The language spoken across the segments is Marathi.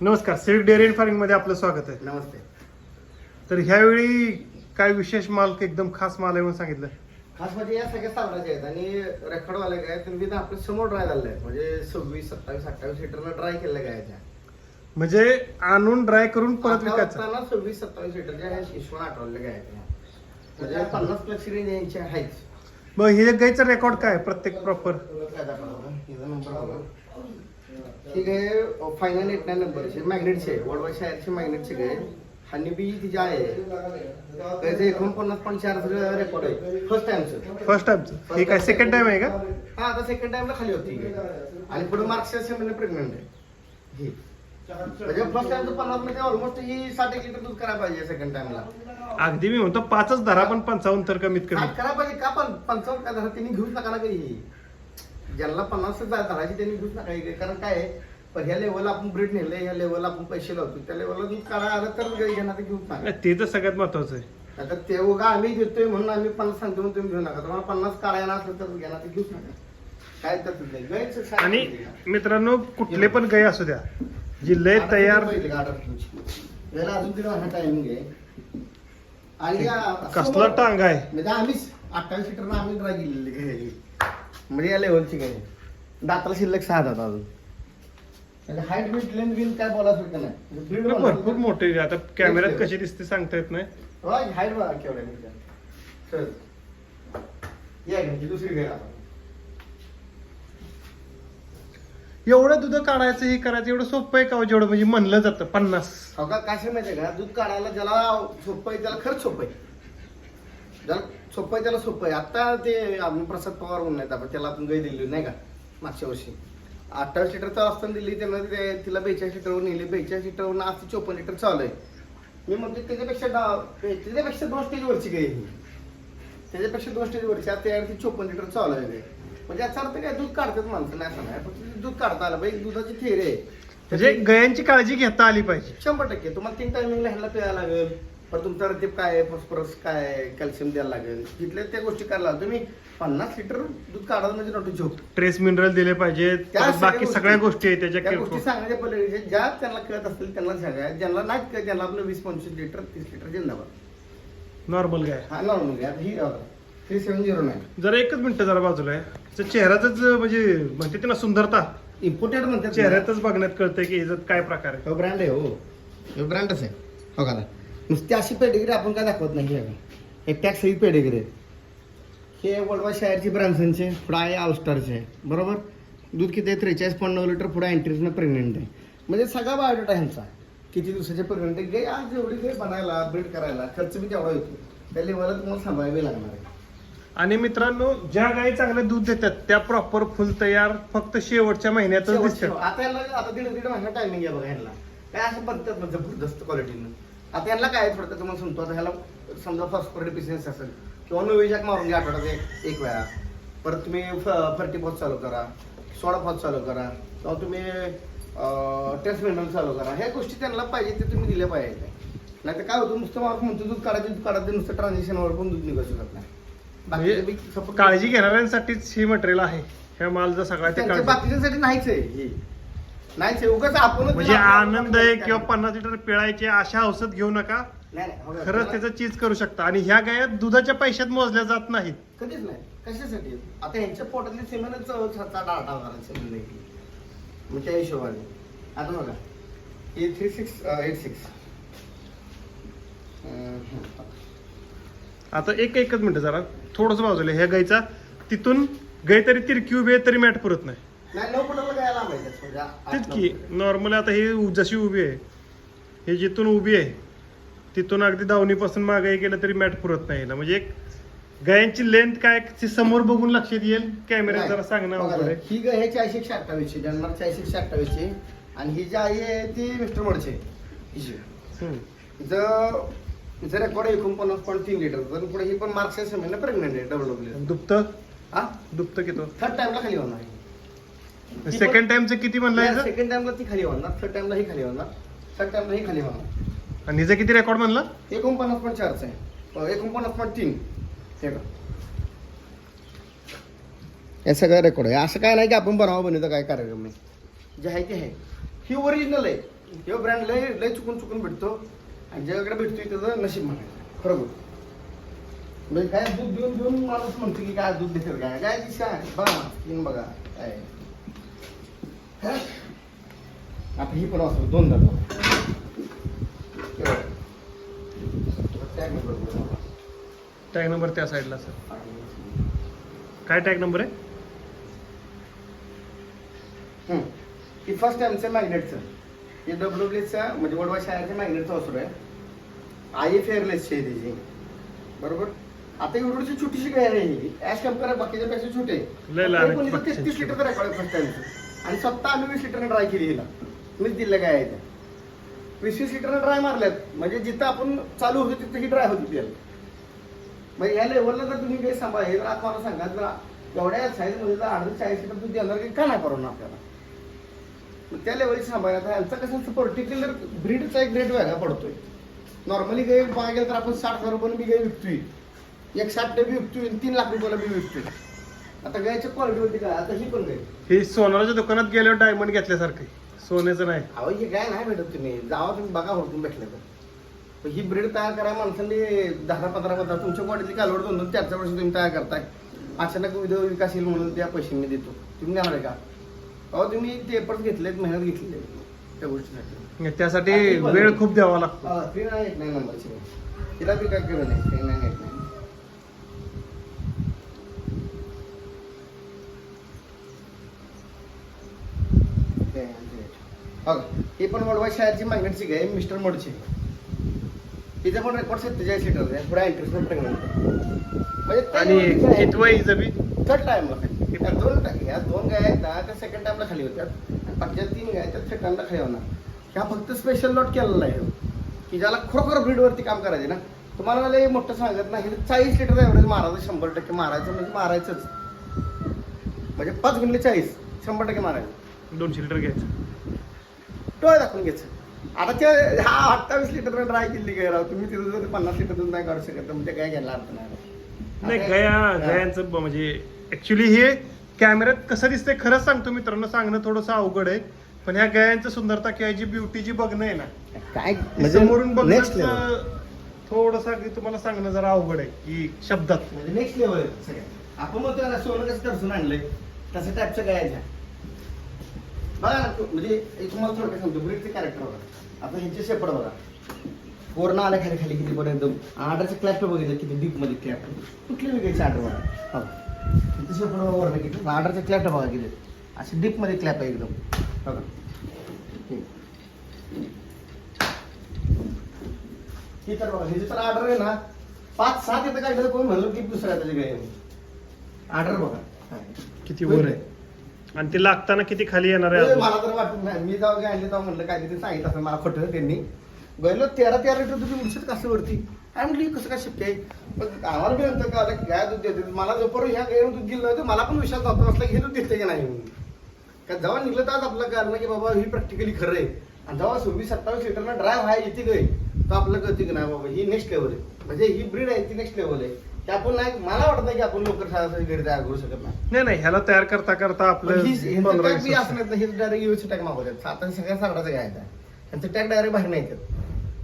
नमस्कार सिल्क डेअरी अँड फार्मिंगमध्ये आपलं स्वागत आहे. नमस्ते. तर ह्यावेळी काय विशेष माल एकदम खास माल आहे म्हणून सांगितलं? खास म्हणजे या सगळ्या सावराचे आहेत आणि रेकॉर्डवाले काय तुम्ही तिथं आपल्यासमोर ड्राय झालेलं आहे म्हणजे सव्वीस सत्तावीस अठ्ठावीस लिटरनं ड्राय केलं गायच्या म्हणजे आणून ड्राय करून परत विकायचं. सव्वीस सत्तावीस लिटरच्या ह्या आठवल्या गायच्या म्हणजे पन्नास प्लस रेंज यांच्या आहेच. मग हे गाईचं रेकॉर्ड काय प्रत्येक प्रॉपर नंबर ठीक आहे फायनल एट नाईन नंबरचे मॅग्नेटचे वडवा शहरचे मॅग्नेटचे गाय आणि बी तिचे आहे. त्याचं एकोणपन्नास पॉईंट चार रेकॉर्ड आहे. फर्स्ट टाइमचं फर्स्ट टाइमचं हे काय सेकंड टाइम आहे का? हा आता सेकंड टाइमला खाली होती. ही. आणि पुढे मार्क्स महिने प्रेग्नंट आहे. ही. म्हणजे फर्स्ट टाइम पन्नासमध्ये ऑलमोस्ट ही साठ एक लिटर दूध करायला पाहिजे सेकंड टाइमला अगदी मी म्हणतो पाचच धरा पण पंचावन्न तर कमीत कमी. करायला पाहिजे का पण? पंचावन्न का धरा? त्यांनी घेऊच नका ना काही. ही ज्यांना पन्नास धरायची त्यांनी घेऊच नका. कारण काय आहे, पण ह्या लेवलला आपण ब्रीड नेले ह्या लेवलला आपण पैसे लावतो त्या लेवलला दूध काढा आलं तर घेणार ते घेऊच नका. ते तर सगळ्यात महत्वाचं आहे. आता ते उगा आम्ही देतोय म्हणून आम्ही पन्नास सांगतो म्हणून तुम्ही घेऊ नका. तुम्हाला पन्नास काढायला असलं तर घेणार ते घेऊच नका. काय तर आणि? मित्रांनो कुठले पण गाई असू द्या. तयार गाडर तुमची. याला अजून तिला टायमिंग आहे. आणि कसला टांग आहे? म्हणजे आम्हीच अठ्ठावीस सीटर आम्ही ड्राय गेलेली म्हणजे या लेवलची काही दाताला शिल्लक सहा दात अजून. म्हणजे हाईट बीट लेंथ बिन काय बोलायचं होतं नाही म्हणजे breed नाही. भरपूर मोठे आहे. आता कॅमेऱ्यात कशी दिसते सांगता येत नाही. होय, हाईट बघा केवढ्या आहे चल. या घ्यायची दुसरी घ्या एवढं दूध काढायचं हे करायचं एवढं सोपं आहे का हो, जेवढं? म्हणजे म्हणलं जातं पन्नास. हो का काय माहितीये का? दूध काढायला ज्याला सोपं आहे त्याला खरंच सोपं आहे. ज्याला सोपं आहे त्याला सोपं आहे. आता ते आम्ही प्रसाद पवार म्हणून आहेत आपण त्याला आपण गाई दिली नाही का? मागच्या वर्षी. अठ्ठावीस लिटरचं असताना दिली त्यानं ते तिला बेचाळीस लिटरवर नेली. बेचाळीस लिटरवरून आज ती चोपन्न लिटर चालू आहे. मी म्हणते त्याच्यापेक्षा डा- त्याच्यापेक्षा दोन स्टेज वरची गाई ही. त्याच्यापेक्षा दोन स्टेज वरची. आता त्यावर ती चोपन्न लिटर चालू आहे. म्हणजे याचा अर्थ काय दूध काढतात माणसं नाही असं नाही. फक्त दूध काढता आलं पाहिजे दुधाची थेरी आहे. म्हणजे गयांची काळजी घेता आली पाहिजे. शंभर टक्के. तुम्हाला तीन टायमिंगला ह्याला प्यायला लागेल. पण तुमचा रतीप काय फॉस्फरस काय कॅल्शियम द्यायला लागेल. तिथल्या त्या गोष्टी करायला. तुम्ही पन्नास लिटर दूध काढायला म्हणजे नॉट झोप. ट्रेस मिनरल दिले पाहिजेत. त्या परत बाकी सगळ्या गोष्टी आहेत त्याच्या त्या गोष्टी. सांगायच्या पहिले ज्या त्यांना कळत असतील त्यांना सांगा. ज्यांना नाही कळत त्यांना आपलं वीस पंचवीस लिटर तीस लिटर जिंदाबाद नॉर्मल गाय हा नॉर्मल घ्या ही थ्री सेवन झिरो नाईन जरा एकच मिनिट जरा बाजूला आहे. त्याच्या चेहऱ्याच म्हणजे म्हणते ते ना सुंदरता. इम्पोर्टेड म्हणतात चेहऱ्यातच बघण्यात कळतंय की ह्याच्यात काय प्रकार आहे. हो ब्रँड आहे हो. हे ब्रँडच आहे. हो का नुसती अशी पेडिग्री आपण काय दाखवत नाही हे. हे टॅक्स ही पेडिग्री आहे हे वडवा शायरची ब्रॅन्सनचे पुढं आहे ऑलस्टारचे बरोबर? दूध किती आहे? त्रेचाळीस पॉईंट नऊ लिटर पुढे एंट्रीजनं प्रेग्नेंट आहे. म्हणजे सगळा बायोडेटा ह्यांचा. किती दिवसाचे प्रेग्नेंट आहे? गाय आज एवढी गाय बनायला ब्रीड करायला. खर्च बी तेवढा येतो. त्या लेवलला तुम्हाला सांभाळावी लागणार आहे. आणि मित्रांनो ज्या गायी चांगले दूध देतात त्या प्रॉपर फुल तयार फक्त शेवटच्या महिन्यातच दिसतात. आता यांना आता दीड दीड महिना टायमिंग आहे बघा यांना काय असं बनतात जबरदस्त क्वालिटीनं आता यांना काय थोडं तुम्हाला सांगतो आता ह्याला समजा फॉस्फोरेट बिझनेस असेल किंवा नोविजॅक मारून घ्या आठवड्यात एक- एक वेळा. परत तुम्ही फर्टी पॉज चालू करा सोडा पॉज चालू करा किंवा तुम्ही टेस्ट मिनरल चालू करा. ह्या गोष्टी त्यांना पाहिजे ते तुम्ही दिल्या पाहिजे. नाही तर काय होतं नुसतं माणूस म्हणतो दूध काढायचं दूध काढायचं नुसतं ट्रान्झॅक्शनवर पण दूध निघू शकत नाही. म्हणजे काळजी घेणाऱ्यांसाठीच हे मटेरियल आहे. ह्या मालचा सगळा ते त्यांच्या काळजी बाकीच्यांसाठी नाहीच आहे हे आहे उगाच आपण म्हणजे आनंद आहे किंवा पन्नास लिटर पिळायचे अशा औषध घेऊ नका. नाही नाही, हो. खरंच त्याचं चीज करू शकता. आणि ह्या गाया दुधाच्या पैशात मोजल्या जात नाहीत. कधीच नाही. कशासाठी? आता यांच्या पोटातली सिमेंटच डाटा सिमेंट नाही मग त्या हिशोबाने. आता बघा. A three six eight six आता एक एकच मिनिट जरा. थोडंसं बाजूला ह्या गाईचा तिथून गाय तरी तिरकी उभी आहे तरी मॅट पुरत नाही. नाही नऊ फुटाला काय लावायचं म्हणजे आठ- तेच की. नॉर्मली आता ही जशी उभी आहे हे जिथून उभी आहे तिथून अगदी दावणीपासून मागे गेलं तरी मॅट पुरत नाही म्हणजे एक गायांची लेंथ काय ती समोर बघून लक्षात येईल. कॅमेऱ्यात जरा सांगणं जरा. आहे. ही गाय आहे चारशे एकशे अठ्ठावीसची जन्मार चारशे एकशे अठ्ठावीसची आणि ही जी आई आहे ती मिस्टर मोडची. हिचं हिचं रेकॉर्ड एकोणपन्नास पॉईंट तीन लिटर तर पुढे ही पण महिना प्रेग्नेंट आहे डबल डब्ल्यू दुप्त हा? दुप्त किती थर्ड टाइमला खाली होणार आहे. सेकंड टाइमचं किती म्हणलं? सेकंड टाइमला ती खाली होणार थर्ड टाइमला ही खाली होणार. थर्ड टाइमला ही खाली होणार. आणि हिचं किती रेकॉर्ड म्हणलं? एकोणपन्नास पॉईंट चारचं आहे. एकोणपन्नास पॉईंट तीन. हे बघ. हे सगळं रेकॉर्ड आहे. असं काय नाही की आपण बनावं बनवतं काय कार्यक्रम नाही. जे आहे ते आहे. ही ओरिजिनल आहे. किंवा ब्रँड लय लय चुकून चुकून भेटतो. आणि ज्याकडे भेटतोय त्याचं नशीब म्हणायचं. खरोखर. म्हणजे काय दूध देऊन देऊन माणूस म्हणतो की काय दूध देतात काय? काय दिस काय बघा काय हा? आता ही पण वाचतो दोन. जातो टॅग नंबर त्या साईडला सर काय टॅग नंबर आहे? ही फर्स्ट टाइमचं मॅग्नेटचं हे डब्ल्यूबीचा म्हणजे वडवा शाळेच्या मॅग्नेटचं वासरू आहे. आई फेअरलेसची आहे त्याची बरोबर? आता एवढीची छोटीशी काय आहे ही ॲज कंपेअर बाकीच्या पेक्षा छोटे आहे, तेहतीस लिटर रेकॉर्ड फर्स्ट टाइमचं आणि स्वतः आम्ही वीस लिटरनं ड्राय केली हिला. मीच दिलं काय आहे ते. वीस वीस लिटरनं ड्राय मारल्यात. म्हणजे जिथं आपण चालू होतो तिथं ही ड्राय होती त्याला मग या लेवलला जर तुम्ही काही सांभाळ हे जर आता मला सांगा जर एवढ्या साईजमध्ये जर अर्धा चाळीस लिटर दूध देणार की का नाही परवडणार आपल्याला? मग त्या लेवलची सांभाळायला यांचा कसं असतं पर्टिक्युलर ब्रीडचा एक रेट वेगळा पडतोय. नॉर्मली गाई बघायला गेलं तर आपण साठ हजार रुपये बी गाई विकतोय. एक साठ बी विकतोय तीन लाख रुपयाला बी विकतोय. आता गायच्या क्वालिटीवरती काय? आता ही पण गाय? हे सोनाराच्या दुकानात गेल्यावर डायमंड घेतल्यासारखं आहे. सोन्याचं नाही. अहो ही गाय नाही भेटत तुम्ही. जावा तुम्ही बघा होतून भेटलं तर. पण ही ब्रीड तयार करा माणसांनी दहा पंधरा पंधरा. तुमच्या क्वालिटी कालवड दोन दोन चार चार वर्ष तुम्ही तयार करताय. अचानक उद्या विकास येईल म्हणून त्या पैसे मी देतो. तुम्ही देणार आहे का? अहो तुम्ही पेपर्स घेतलेत मेहनत घेतलेली आहे. त्या गोष्टीसाठी. त्यासाठी वेळ खूप द्यावा लागतो. नाईन नंबरची तिला बी काय केलं नाही थ्री नाईन ही पण वडवा शहरची मागणीची गाय मिस्टर मोडची. तिचा पण रेकॉर्ड सत्तेचाळीस लिटर आहे पुढे इंटरेस्ट प्रेग्नंट म्हणजे आणि कितवं हिचं बी? थर्ड टाइमला या दोन या दोन गाय आहेत ना त्या सेकंड टाइमला खाली होत्या बाकीच्या तीन गाय त्या थर्ड टाइमला खाली होणार. ह्या फक्त स्पेशल लॉट केलेला आहे. की ज्याला खरोखर ब्रीडवरती काम करायचे ना. तुम्हाला लय मोठं सांगत नाही चाळीस लिटर एव्हरेज मारायचं शंभर टक्के मारायचं म्हणजे मारायचंच. म्हणजे पाच गुणले चाळीस शंभर टक्के मारायचं. दोनशे लिटर घ्यायचं. डोळे दाखवून घ्यायचं. आता ते हा अठ्ठावीस लिटर ट्राय केली काय राव. तुम्ही तिथं जर पन्नास लिटर दूध नाही काढू शकत मग ते काय घ्यायला अर्थ नाही. नाही गया. गयांचं म्हणजे ऍक्च्युली हे कॅमेऱ्यात कसं दिसतंय? खरंच सांगतो मित्रांनो सांगणं थोडंसं अवघड आहे. पण ह्या गयांचं सुंदरता किंवा जी ब्युटी जी बघणं आहे ना काय? ती समोरून नेक्स्ट लेवल बघणं थोडंसं अगदी तुम्हाला सांगणं जरा अवघड आहे की शब्दात. म्हणजे नेक्स्ट लेवल आपण म्हणतो ना सोनं कसं तरसून आणलंय? तसं टाईपचं गायच्या बघा ना म्हणजे एक तुम्हाला थोडं सांगतो ब्रीडचे कॅरेक्टर बघा. आता ह्यांचे शेपड बघा. कोरोना आल्या खाली खाली किती पण एकदम आर्डरचे क्लॅप बघितलं किती डीपमध्ये क्लॅप कुठली वेगळ्याचे आर्डर बघा? हा. किती शेपड बघा वरनं किती? आर्डरचे क्लॅप बघा किती? असे डीपमध्ये क्लॅप आहे एकदम. बघा. हम्म. हे तर बघा ह्याची तर ऑर्डर आहे ना पाच सात येतं काय कोण म्हणलं की दुसऱ्या त्याची काय ऑर्डर बघा. किती वर आहे? आणि ते लागताना किती खाली येणार आहे अजून. मला तर वाटत नाही. मी काय आणले तेव्हा म्हणलं काय ते सांगितलं असं मला खोटं त्यांनी. गेलो तेरा तेरा लिटर तुम्ही उडशील कसं वरती काय म्हटलं हे कसं काय शक्य आहे? पण आम्हाला बी नंतर का आलं गाय दूध देते मला जोपर्यंत ह्या गायनं दूध दिलं नव्हतं मला पण विश्वास नव्हता असला की हे दूध देते की नाही म्हणून. का जेव्हा निघलं तर आपलं कारण की बाबा ही प्रॅक्टिकली खरं आहे. आणि जेव्हा सव्वीस सत्तावीस लिटरना ड्राईव्ह आहे येते गई तर आपलं कळते की नाही बाबा ही नेक्स्ट लेवल आहे. म्हणजे ही ब्रीड आहे ती नेक्स्ट लेवल आहे. की आपण नाही मला वाटत नाही की आपण लवकर शाळा घरी तयार करू शकत नाही. नाही नाही ह्याला तयार करता करता आपलं ही- ह्यांचं पंधरा बी. असं नाही हे डायरेक्ट युएस टॅग मागवतात. आता सगळ्या सारडाचं आहे? त्यांचं टॅग डायरेक्ट बाहेर नाही येतात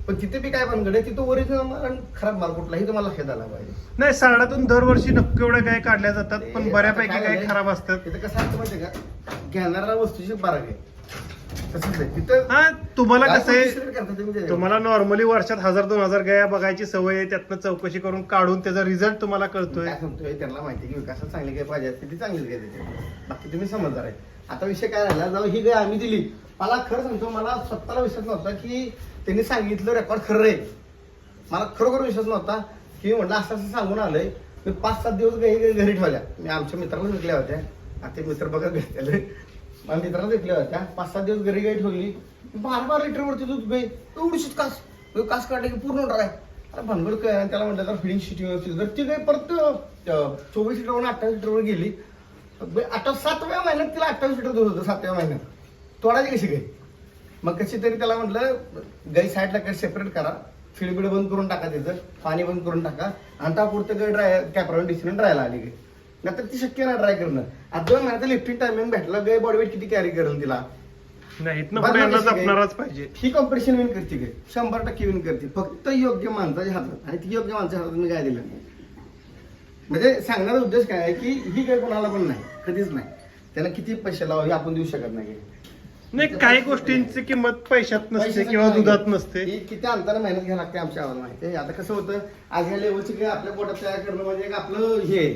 पण तिथे बी काय बनकडे तिथं ओरिजिनल आणि खराब माल कुठलाही तुम्हाला लक्षात आला पाहिजे. नाही साडातून दरवर्षी नक्की एवढ्या गाय काढल्या जातात पण बऱ्यापैकी काय झालंय? खराब असतात. तिथं कसं असतं माहितीये का? घेणारा वस्तूची बाराग आहे तसंच आहे. तिथं हा तुम्हाला काय कसं आहे? तुम्ही? तुम्हाला नॉर्मली वर्षात हजार दोन हजार गाया बघायची सवय आहे त्यातनं चौकशी करून काढून त्याचा रिझल्ट तुम्हाला कळतोय. काय सांगतोय त्यांना माहिती आहे की विकासात चांगली काय पाहिजे असते ती चांगलीच काय त्याची बाकी तुम्ही समजदार आहे. आता विषय काय राहिला जाऊ ही गाय आम्ही दिली. मला खरं सांगतो मला स्वतःला विश्वास नव्हता की त्यांनी सांगितलं रेकॉर्ड खरं आहे. मला खरोखर विश्वास नव्हता की मी म्हटलं असं असं सांगून आलंय. मी पाच सात दिवस गाई घरी ठेवल्या. मी आमच्या मित्राला विकल्या होत्या. आता ते मित्र बघत घेतलेले मला मित्राला विकल्या होत्या पाच सात दिवस घरी गाई ठेवली बारा बारा लिटर वरती दूध गाई एवढीशीच कास. कास काढली की पूर्ण ड्राय अरे भानगड काय आणि त्याला म्हटलं तर फिडिंग शिटी व्यवस्थित. जर ती गाई परत चोवीस लिटरवरून अठ्ठावीस लिटरवर गेली आता सातव्या महिन्यात तिला अठ्ठावीस लिटर दूध होतं सातव्या महिन्यात. तोडायची कशी गाई मग कशी तरी त्याला म्हटलं गाई साईडला काही सेपरेट करा. फिडबिड बंद करून टाका त्याचं पाणी बंद करून टाका. आणि त्यापुरतं गाय ड्राय कॅपरावर डिसिजन ड्रायला आली गाई नाहीतर ती शक्य नाही ड्राय करणं. आता दोन महिन्याचा लिफ्टिंग टायमिंग भेटला गाय बॉडी वेट किती कॅरी करेल तिला? नाही इथनं बदला पुढे यांना कशी काय? जपणारच पाहिजे. ही कॉम्पिटिशन विन करते काय शंभर टक्के विन करते. फक्त योग्य माणसाच्या हातात. आणि ती योग्य माणसाच्या हातात मी काय दिलं? म्हणजे सांगण्याचा उद्देश काय आहे की ही काही कोणाला पण नाही. कधीच नाही. त्याला किती पैसे लावा हे आपण देऊ शकत नाही नाही काही गोष्टींची किंमत पैशात नसते किंवा काय? दुधात. नसते. ही किती अंतर मेहनत घ्यायला लागते आमच्या आम्हाला माहिती. आता कसं होतं आज ह्या लेवलची काही आपल्या पोटात तयार करणं म्हणजे आपलं हे.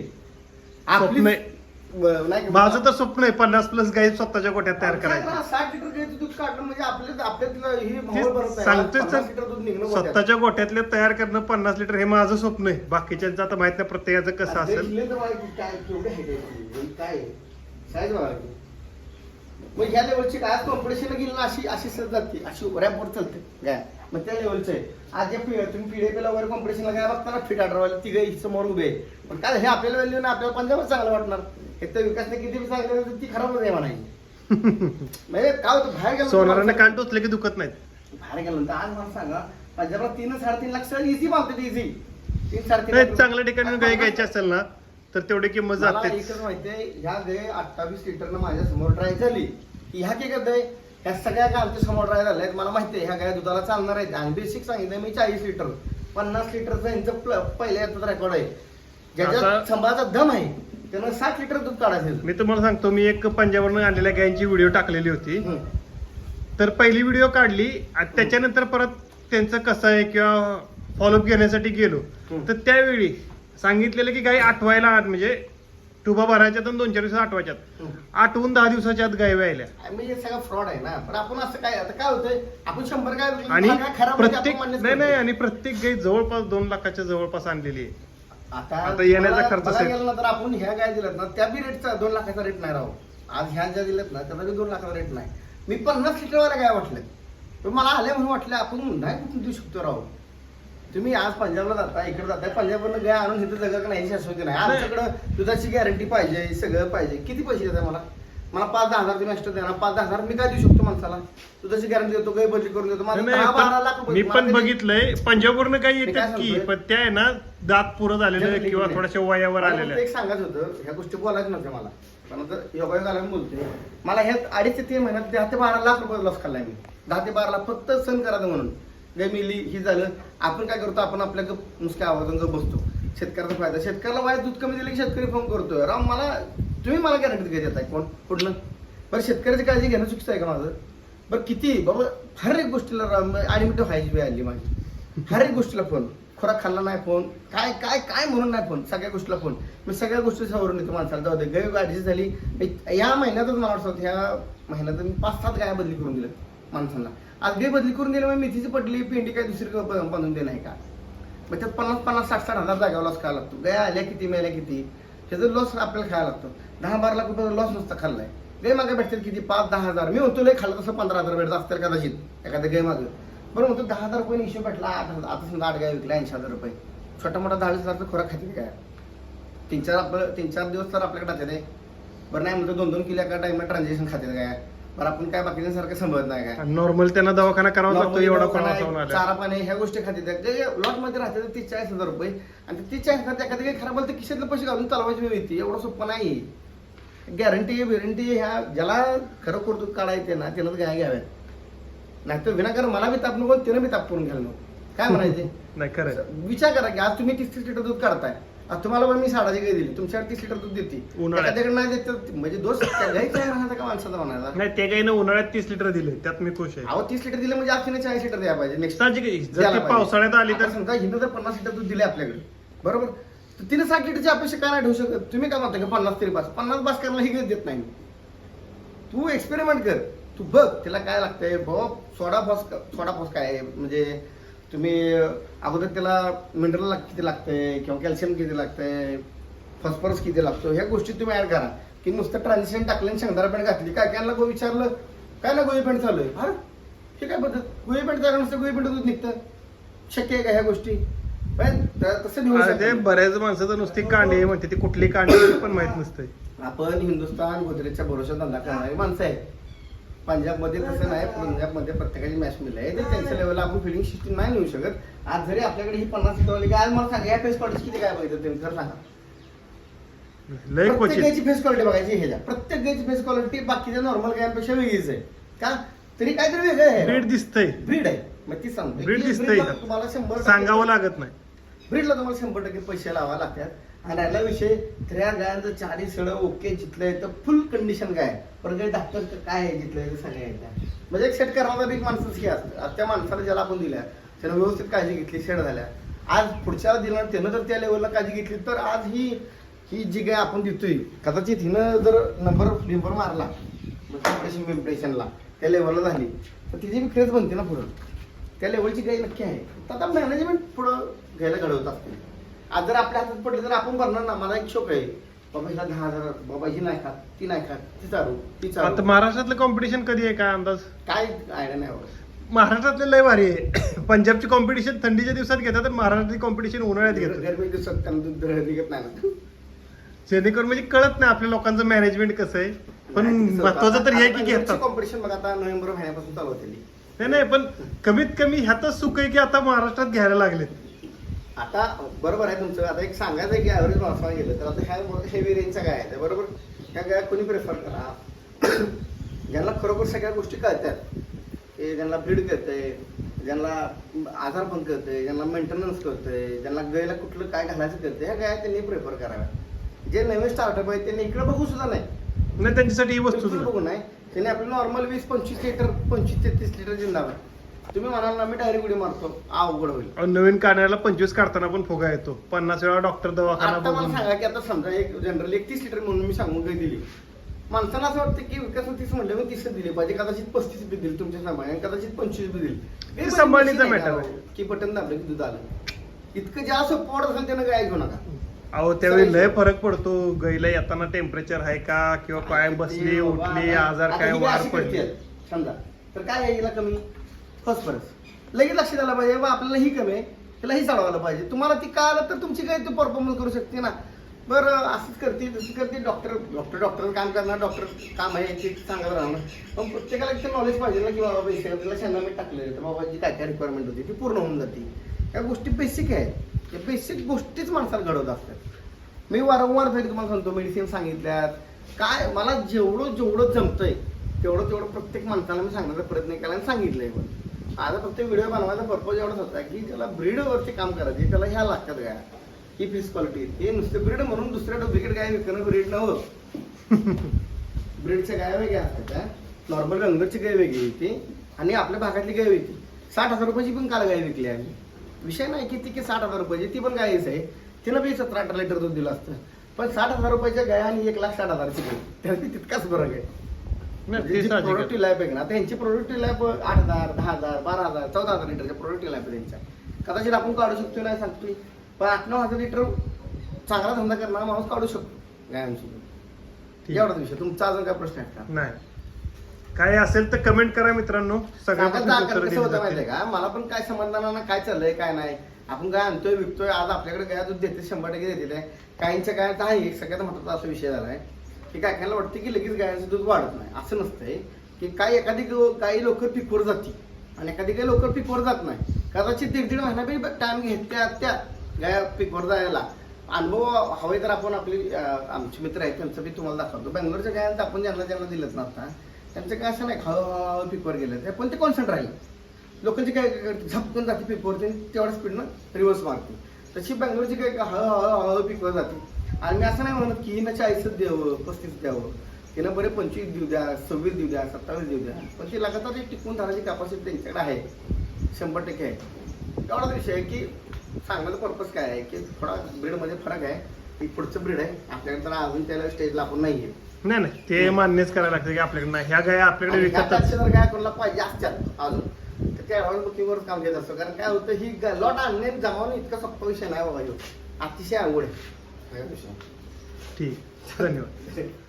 आपली स्वप्न आहे. ब- नाही का? माझं तर स्वप्न आहे पन्नास प्लस गाई स्वतःच्या गोट्यात तयार आमच्या करायचं घरात साठ लिटर गाईचं दूध काढणं म्हणजे आपल्यातलं ही माहोल. सांगतोय लिटर दूध निघणं. स्वतःच्या गोठ्यातले तयार करणं पन्नास लिटर हे माझं स्वप्न आहे बाकीच्यांचं आता माहीत नाही प्रत्येकाचं कसं असेल काय केवढे आहे ते. काय आहे? साईज बघा की. मग ह्या लेवलची काय कॉम्पिटिशन गेली ना अशी अशी सर जाते अशी रॅपवर चालते काय मग त्या लेवलचं आहे. आज जे पी- तुम्ही पीडीपीला वगैरे कॉम्पिटिशनला काय बघताना फिट ऑर्डरवाले तिघ समोर उभे आहे. पण काय हे आपल्याला व्हॅल्यू ना आपल्याला पंजाबच चांगलं वाटणार. एक तर विकासने किती बी चांगलं तर ती खराबच आहे म्हणायची. म्हणजे काय होतं बाहेर गेलं सोनाराने कान टोचले की दुखत नाहीत. बाहेर गेलो तर आज मला सांगा पंजाबला तीन साडेतीन लाख इझी मागतात इझी तीन साडेतीन नाही चांगल्या ठिकाणी गाई घ्यायची असेल ना तर तेवढी किंमत मला जाते एकच माहितीये ह्या गाय अठ्ठावीस लिटरनं माझ्यासमोर ट्राय झाली. की ह्या काय करताय ह्या सगळ्या आमच्यासमोर झाल्या आहेत मला माहितीये ह्या गाय दुधाला चालणार आहेत. आणि बेसिक सांगितलं मी चाळीस लिटर पन्नास लिटरचं यांचं प्ल- पहिल्या याचा रेकॉर्ड आहे. ज्याच्यात आता- संभाचा दम आहे त्यानं साठ लिटर दूध काढायचं मी तुम्हाला सांगतो मी एक पंजाबवरून आणलेल्या गायींची व्हिडिओ टाकलेली होती. तर पहिली व्हिडिओ काढली आणि त्याच्यानंतर परत त्यांचं कसं आहे किंवा फॉलोअप घेण्यासाठी गेलो. हम्म. तर त्यावेळी सांगितलेलं की गाय आठवायला आत म्हणजे टुबा भरायच्यात आणि दोन चार दिवसात आठवायच्यात. हम्म. आठवून दहा दिवसाच्या आत गाय व्हायल्या म्हणजे हे सगळं फ्रॉड आहे ना. पण आपण असं काय आता काय होतंय? आपण शंभर काय आणि दहा काय म्हणजे आपण प्रत्येक मान्यच नाही नाही करतो. आणि प्रत्येक गाय जवळपास दोन लाखाच्या जवळपास आणलेली आहे. आता येण्याचा मला- खर्च मला असेल. गेला ना तर आपण ह्या गाय दिल्यात ना त्या बी रेटचा दोन लाखाचा रेट नाही राहू आज ह्या ज्या दिल्यात ना त्याचा बी दोन लाखाचा रेट नाही. मी पन्नास लिटरवाल्या गाय वाटल्या पण मला आले म्हणून वाटलं आपण नाही कुठून देऊ शकतो राहू तुम्ही आज पंजाबला जाता इकडे जाताय पंजाबवरून गाय आणून इथं जगत का नाही शाश्वती नाही. आमच्याकडं दुधाची गॅरंटी पाहिजे सगळं पाहिजे. किती पैसे देताय मला? मला पाच दहा हजार तुम्ही एक्स्ट्रा देणार पाच दहा हजार मी काय देऊ शकतो माणसाला? दुधाची गॅरंटी देतो गाय बदली करून देतो. माझं नाही, दहा बारा पण रुपये मी मला पण ते- बघितलंय पंजाबवरून काही मी काय येतात की सांगतोय? पण त्या आहे ना दात पुरं झालेलं किंवा. थोड्याशा वयावर मला आलेल्या फक्त एक सांगायचं होतं ह्या गोष्टी बोलायचं नव्हत्या मला. पण आता योगायोग आला म्हणून बोलते मला ह्यात अडीच ते तीन महिन्यात दहा ते बारा लाख रुपये लॉस खाल्लाय मी. दहा ते बारा लाख फक्त सण करायचं म्हणून. गमिली मिली ही झालं. आपण काय करतो आपण आपल्या गप नुसत्या आवाजात बसतो. शेतकऱ्याचा फायदा. शेतकऱ्याला वाय दूध कमी दिलं की शेतकरी फोन करतोय. राम मला तुम्ही मला गॅरंटी काय देताय कोण? कुठलं? बरं शेतकऱ्याची काळजी घेणं चुकीचं आहे का माझं? बरं किती? बाबा हर एक गोष्टीला राम ॲडमिट व्हायची वेळ आली माझी. हर एक गोष्टीला फोन खुराक खाल्ला नाही फोन काय काय काय म्हणून नाही फोन सगळ्या गोष्टीला फोन मी सगळ्या गोष्टी सावरून येतो माणसाला. जाऊ दे गाय गाडीची झाली. या महिन्यातच मला वाटतं ह्या महिन्यात मी पाच सात गाया बदली करून दिलं माणसांना. आज बदली करून दिली मग मेथीची पडली पेंडी काय दुसरी क- बांधून दे नाही का? मग त्यात पन्नास पन्नास साठ साठ हजार जागेवर लॉस खायला लागतो. गाय आल्या किती मेल्या किती? त्याचा लॉस आपल्याला खायला लागतो. दहा बारा लाख रुपये लॉस नुसता खाल्लाय. गाय मागे भेटतील किती? पाच दहा हजार. मी होतो लय खाल्लं तसं पंधरा हजार भेटत. असतील कदाचित. एखाद्या गाय मागं. बरं म्हणतो दहा हजार रुपये हिशोब भेटला आठ हजार. आता समजा आठ गाय विकला ऐंशी हजार रुपये. छोटा मोठा दहा वीस हजारचा खोराक खाते काय? तीन चार आपलं तीन चार दिवस तर आपल्याकडे खाते बरं नाही म्हणतो दोन दोन किलो एका टाइमला ट्रान्झॅक्शन खाते काय? बरं आपण काय बाकीच्यांसारखं संभवत नाही काय. नॉर्मल त्यांना दवाखाना करावा लागतो एवढा आला. चारा पाणी ह्या गोष्टी खाते लॉटमध्ये राहते तर तीस चाळीस हजार रुपये. आणि तीस चाळीस हजार एखादी काही खराब तर खिशातले पैसे घालून चालवायची वेळ येते. एवढं सोपं नाही. गॅरंटी बिरंटी ह्या. ज्याला खरं करतो काढायचे ना त्यानं गाय घ्याव्यात. नाहीतर विनाकारण मला बी ताप नको त्यानं बी ताप करून घ्यायला नको. काय म्हणायचे? नाही खरं विचार करा की आज तुम्ही तीस तीस लिटर दूध काढताय. आज तुम्हाला पण मी साडाची गाय दिली तुमच्याकडे तीस लिटर दूध देते. उन्हाळ्यात. एखाद्याकडे नाही देत तर म्हणजे दोष त्या गाईचा आहे म्हणायचा का माणसाचा म्हणायचा नाही ते काही ना उन्हाळ्यात तीस लिटर दिले त्यात मी खुश आहे. अहो तीस लिटर दिले म्हणजे आज तिने चाळीस लिटर द्यायला पाहिजे. नेक्स्ट साहजिक आहे. जर द्यायला ती पाहिजे. पावसाळ्यात आली आता तर समजा हिनं जर पन्नास लिटर दूध दिले आपल्याकडे बरोबर? तर तिने साठ लिटरची अपेक्षा काय नाही ठेवू शकत? तुम्ही काय म्हणता की पन्नास तरी पास पन्नास बास करायला ही गरज देत नाही. तू एक्सपेरिमेंट कर. तू बघ तिला काय लागतंय? भाऊ सोडा फॉस सोडा फॉस काय आहे. म्हणजे तुम्ही अगोदर त्याला मिनरल किती लागतंय किंवा कॅल्शियम किती लागतंय फॉस्फरस किती लागतो ह्या गोष्टी तुम्ही ऍड करा. की नुसतं ट्रान्झिशन टाकलं आणि शेंगदाणा पेंट घातली. काय काय गो विचारलं काय ना गोळी पेंट चालू आहे? हा हे काय पद्धत? गोळी पेंट चालू नुसतं गोळी पेंट दूध निघतं. शक्य आहे का ह्या गोष्टी? पण तसं. बऱ्याच माणसाचं नुसती कांडे म्हणते ती कुठली कांडे पण माहीत नसते आपण हिंदुस्थान गोदरेजच्या भरोशा धंदा करणारी माणसं आहे पंजाबमध्ये तसं नाही पंजाबमध्ये प्रत्येकाची मॅच मिल आहे त्यांच्या लेवलला आपण फिलिंग सिस्टीम नाही नेऊ शकत. आज जरी आपल्याकडे ही पन्नास लिटरवाली काय आज मला सांगा या फेस क्वालिटी किती काय बघितलं तुम्ही खरं सांगा. लय प्रत्येक क्वचित. गायची फेस क्वालिटी बघायची ह्याच्या प्रत्येक गायची फेस क्वालिटी बाकीच्या नॉर्मल गायांपेक्षा वेगळीच आहे. का? तरी काहीतरी वेगळं आहे. ब्रीड दिसतंय. ब्रीड आहे. मग ती सांगते की दिसतंय. का? तुम्हाला शंभर सांगावं लागत नाही. ब्रीडला तुम्हाला शंभर टक्के पैसे लावा लागतात. आणि राहिला विषय? तर गायांचं चारी सळ ओके जिथलं तर फुल कंडिशन काय? आहे. पण काही डॉक्टर काय आहे जितलंय ते सगळं आहे म्हणजे एक शेट करणारा एक माणसंच हे असतं. त्या माणसाला ज्याला आपण दिल्या त्यानं व्यवस्थित काळजी घेतली शेड झाल्या. आज पुढच्या दिला त्यानं जर त्या लेवलला काळजी घेतली तर आज ही ही जी गाय आपण देतोय कदाचित हिनं जर नंबर नंबर मारला म्हणजे इम्प्रेशनला त्या लेवलला झाली तर तिची मी क्रेज बनते ना पुढं. त्या लेवलची गाय नक्की आहे. तर आता मॅनेजमेंट पुढं घ्यायला घडवत असते आज जर आपल्या हातात पडले तर आपण भरणार ना? मला एक शोक आहे. बाबा हिला दहा हजार बाबा ही नाही खात ती नाही खात ती चालू ती आता चालू महाराष्ट्रातलं कॉम्पिटिशन कधी आहे? काय अंदाज? काय आयडिया नाही बाबा महाराष्ट्रातले लय भारी आहे. पंजाबची कॉम्पिटिशन थंडीच्या दिवसात घेतात तर महाराष्ट्रातली कॉम्पिटिशन उन्हाळ्यात घेतात. गरमी दिवसात त्यांना दूध निघत नाही ना. जेणेकरून म्हणजे कळत नाही आपल्या लोकांचं मॅनेजमेंट कसं आहे. पण महत्वाचं तर हे की घेतात. कॉम्पिटिशन बघ आता नोव्हेंबर महिन्यापासून चालू होते. नाही नाही पण कमीत कमी ह्यातच सुख आहे की आता महाराष्ट्रात घ्यायला लागलेत. आता बरोबर आहे तुमचं. आता एक सांगायचं आहे की ॲव्हरेज माणसाला गेलं तर आता ह्या हेवी रेंजच्या गाय आहेत बरोबर? ह्या गाय कोणी प्रेफर करा? ज्यांना खरोखर सगळ्या गोष्टी कळतात हे ज्यांना ब्रीड कळतंय ज्यांना आजार पण कळतंय ज्यांना मेंटेनन्स कळतंय ज्यांना गायला कुठलं काय घालायचं कळतंय ह्या गाय त्यांनी प्रेफर कराव्या जे नवीन स्टार्टअप आहे त्यांनी इकडे बघू सुद्धा नाही. त्यांच्यासाठी ही बघू नाही. त्यांनी आपलं नॉर्मल वीस पंचवीस लिटर पंचवीस तेहतीस लिटर जिंदाबाद. तुम्ही म्हणाल ना मी डायरेक्ट उडी मारतो. अवघड होईल. नवीन काढण्याला पंचवीस काढताना पण फुगा येतो. पन्नास वेळा डॉक्टर दवाखाना आता मला बघून. सांगा की आता समजा एक जनरली एक तीस लिटर म्हणून मी सांगून काही दिली. माणसाला असं वाटतं की विकास तीस म्हणलं मी तीस दिली पाहिजे. कदाचित पस्तीस बी दिली तुमच्या सांभाळणे कदाचित पंचवीस बी दिली. सांभाळणीचा नाही matter का, आहे. की बटन दाबलं की दूध आलं. इतकं जास्त पोट असेल त्यानं काय घेऊ नका. अहो त्यावेळी लय फरक पडतो. गाईला येताना टेम्परेचर आहे का किंवा काय बसली उठली आजार काय ही वार पडली? करतेय, समजा. तर काय आहे हिला कमी? फॉस्फरस लगेच लक्ष द्यायला पाहिजे बा आपल्याला ही कमी आहे त्याला ही चढवायला पाहिजे. तुम्हाला ती कळालं तर तुमची काय तू परफॉर्मन्स करू शकते ना. बरं असंच करते तसं करते डॉक्टर डॉक्टर डॉक्टर काम करणार डॉक्टर काम आहे ते सांगत राहणार. पण प्रत्येकाला ते नॉलेज पाहिजे ना की बाबा पैसे तिला शंभर टाकलेलं टाकले तर बाबा जी काय काय रिक्वायरमेंट होती ती पूर्ण होऊन जाते. या गोष्टी बेसिक आहेत. या बेसिक गोष्टीच माणसाला घडवत असतात. मी वारंवार तरी तुम्हाला सांगतो मेडिसिन सांगितल्यात. काय मला जेवढं जेवढं जमतंय तेवढं तेवढं प्रत्येक माणसाला मी सांगण्याचा प्रयत्न केला आणि सांगितलंय पण. आता फक्त व्हिडिओ बनवायचा पर्पज एवढाच होता की त्याला ब्रीडवरती काम करायचे त्याला ह्या लागतात गाया ही पीस क्वालिटी हे नुसते ब्रीड म्हणून दुसऱ्या डुप्लिकेट गाय विकणं ब्रीड नव्हतं. ब्रीडच्या गाय वेगळ्या असतात नॉर्मल रंगची गाय वेगळी होती आणि आपल्या भागातली गाय वेगळी साठ हजार रुपयाची पण काल गाय विकली आम्ही. विषय नाही की ती की साठ हजार रुपयाची ती पण गायच आहे. तिनं बी सतरा अठरा लिटर दूध दिलं असतं. पण साठ हजार रुपयाच्या गाय आणि एक लाख साठ हजारची गाय. त्यात तितकाच फरक आहे. नाही, ते साहजिक आहे. प्रोडक्टिव्ह लाईफ आहे ना आता यांची प्रोडक्टिव्ह लाईफ आठ हजार दहा हजार बारा हजार चौदा हजार लिटरच्या प्रोडक्टिव्ह लाईफ आहे त्यांच्या. कदाचित आपण काढू शकतो नाही सांगतोय. पण आठ नऊ हजार लिटर चांगला धंदा करणारा माणूस काढू शकतो गायांसोबत ठीक. एवढाच विषय. तुमचा अजून काय प्रश्न आहे का? नाही. काय असेल तर कमेंट करा मित्रांनो. सगळ्या सांगायचं प्रश्नांची आकार उत्तरं कसं दिली होतं माहितीये जातील. का? मला पण काय समजणार ना काय चाललंय काय नाही. आपण काय आणतोय विकतोय आज आपल्याकडे गाय दूध देते शंभर टक्के देते काहींच्या गायचा आहे एक सगळ्यात महत्त्वाचा असा विषय झालाय. की काय खायला वाटतं की लगेच गायचं दूध वाढत नाही. असं नसतंय की काही एखादी गो- काही लवकर पिकवर जाते आणि एखादी काही लवकर पिकवर जात नाही. कदाचित दीड दीड महिना बी टाइम घेत्या त्या गाय पिकवर जायला. अनुभव हवे तर आपण आपली आमचे मित्र आहेत त्यांचं बी तुम्हाला दाखवतो. बँगलोरच्या गायांत आपण ज्यांना ज्यांना दिलंच नव्हता त्यांचं काय असं नाही हळूहळू पिकवर गेलं ते पण ते कॉन्सन्ट राहिले? लोकांची काय झपकून जाते पिकवर ते तेवढ्या स्पीडनं रिव्हर्स मारते तशी बेंगलोरची काय हळूहळू हळूहळू पिकवर जाते. आणि मी असं नाही म्हणत की हिनं चाळीसच द्यावं पस्तीस द्यावं. हिनं बरे पंचवीस देऊ द्या सव्वीस देऊ द्या सत्तावीस देऊ द्या. पण ती लगातार एक टिकून धरायची कॅपॅसिटी त्यांच्याकडे आहे शंभर टक्के आहे. एवढाच विषय आहे की सांगण्याचा पर्पज काय आहे की थोडा ब्रीडमध्ये फरक आहे. की पुढचं ब्रीड आहे. आपल्याकडे तर अजून त्याला स्टेजला आपण नाही आहे नाही नाही ते मान्यच करायला लागतं की आपल्याकडे नाही. ह्या गाया आपल्याकडे विकतात जर काय कोणाला पाहिजे असतात अजून तर त्या बुकिंगवर काम घेत असतो. कारण काय होतं ही लॉट आणणे जमावणं इतका सोपा विषय नाही बाबा. अतिशय अवघड आहे. ठीक. धन्यवाद.